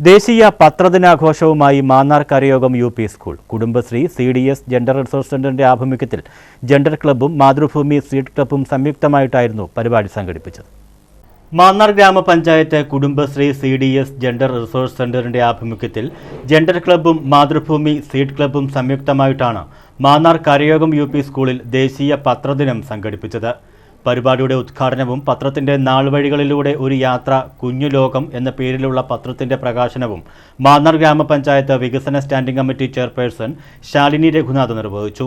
ദേശീയ പത്രദിനാഘോഷവുമായി Mannar കരയോഗം U P school. Kudumbashree C D S gender resource സെന്ററിന്റെ ആഭിമുഖ്യത്തിൽ ജെൻഡർ ക്ലബ്ബും മാതൃഭൂമി സീഡ് ക്ലബ്ബും സംയുക്തമായിട്ടായിരുന്നു പരിപാടി സംഘടിപ്പിച്ചത്. മാന്നാർ ഗ്രാമപഞ്ചായത്ത് Kudumbashree C D S gender resource സെന്ററിന്റെ ആഭിമുഖ്യത്തിൽ ജെൻഡർ ക്ലബ്ബും മാതൃഭൂമി സീഡ് ക്ലബ്ബും സംയുക്തമായിട്ടാണ് മാന്നാർ കരയോഗം യു സ്കൂളിൽ ദേശീയ പത്രദിനം സംഘടിപ്പിച്ചത്. പരിപാടിയുടെ ഉദ്ഘാടനവും പത്രത്തിന്റെ നാൾവഴികളിലൂടെ ഒരു യാത്ര കുഞ്ഞുലോകം എന്ന പേരിലുള്ള പത്രത്തിന്റെ പ്രകാശനവും മാന്നാർ ഗ്രാമപഞ്ചായത്ത് വികസന standing committee chairperson Shalini Raghunath നിർവഹിച്ചു.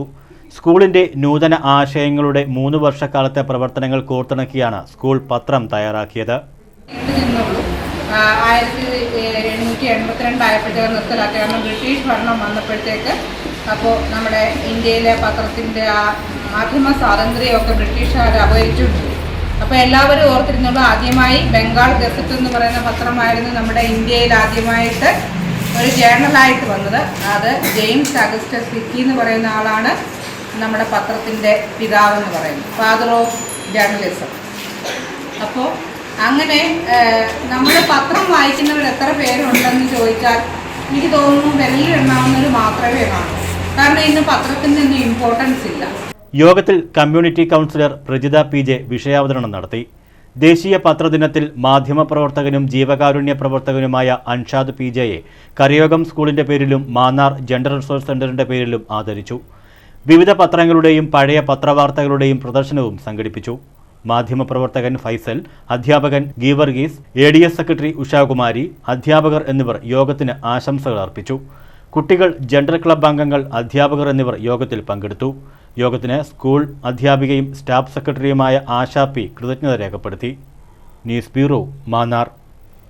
സ്കൂളിന്റെ നൂതന ആശയങ്ങളുടെ മൂന്ന് വർഷക്കാലത്തെ പ്രവർത്തനങ്ങൾ കോർത്തിണക്കിയാണ് സ്കൂൾ പത്രം തയ്യാറാക്കിയത്. ആയിരത്തി എണ്ണൂറ്റി എൺപത്തിരണ്ടായപ്പോഴത്തേക്ക് നിർത്തലാക്കി. കാരണം ബ്രിട്ടീഷ് ഭരണം വന്നപ്പോഴത്തേക്ക് അപ്പോൾ നമ്മുടെ ഇന്ത്യയിലെ പത്രത്തിന്റെ ആ മാധ്യമ സ്വാതന്ത്ര്യമൊക്കെ ബ്രിട്ടീഷുകാർ അപഹരിച്ചുകൊണ്ടിരുന്നു അപ്പോൾ എല്ലാവരും ഓർത്തിരുന്നുള്ളൂ ആദ്യമായി ബംഗാൾ ഗസറ്റ് എന്ന് പറയുന്ന പത്രമായിരുന്നു നമ്മുടെ ഇന്ത്യയിൽ ആദ്യമായിട്ട് ഒരു ജേണലായിട്ട് വന്നത്. അത് ജെയിംസ് അഗസ്റ്റസ് സിക്കി എന്ന് പറയുന്ന ആളാണ് നമ്മുടെ പത്രത്തിന്റെ പിതാവെന്ന് പറയുന്നത് ഫാദർ ഓഫ് ജേർണലിസം അപ്പോൾ അങ്ങനെ നമ്മുടെ പത്രം വായിക്കുന്നവർ എത്ര പേരുണ്ടെന്ന് ചോദിച്ചാൽ എനിക്ക് തോന്നുന്നു വിരലിൽ എണ്ണാവുന്നവർ മാത്രമേ കാണൂ. കാരണം ഇന്ന് പത്രത്തിന് ഇമ്പോർട്ടൻസ് ഇല്ല. യോഗത്തിൽ community counsellor Prajitha P J വിഷയാവതരണം നടത്തി. ദേശീയ പത്രദിനത്തിൽ മാധ്യമപ്രവർത്തകനും ജീവകാരുണ്യ പ്രവർത്തകനുമായ അൻഷാദ് പി ജെയെ കരയോഗം സ്കൂളിന്റെ പേരിലും മാന്നാർ ജെൻഡർ റിസോഴ്സ് സെന്ററിന്റെ പേരിലും ആദരിച്ചു. വിവിധ പത്രങ്ങളുടെയും പഴയ പത്രവാർത്തകളുടെയും പ്രദർശനവും സംഘടിപ്പിച്ചു. മാധ്യമപ്രവർത്തകൻ ഫൈസൽ അധ്യാപകൻ Geevarghese A D S secretary Ushakumari അധ്യാപകർ എന്നിവർ യോഗത്തിന് ആശംസകൾ അർപ്പിച്ചു. കുട്ടികൾ ജെൻഡർ ക്ലബ് അംഗങ്ങൾ അധ്യാപകർ എന്നിവർ യോഗത്തിൽ പങ്കെടുത്തു. യോഗത്തിന് സ്കൂൾ അധ്യാപികയും സ്റ്റാഫ് സെക്രട്ടറിയുമായ ആശാ പി കൃതജ്ഞത രേഖപ്പെടുത്തി. News bureau Mannar.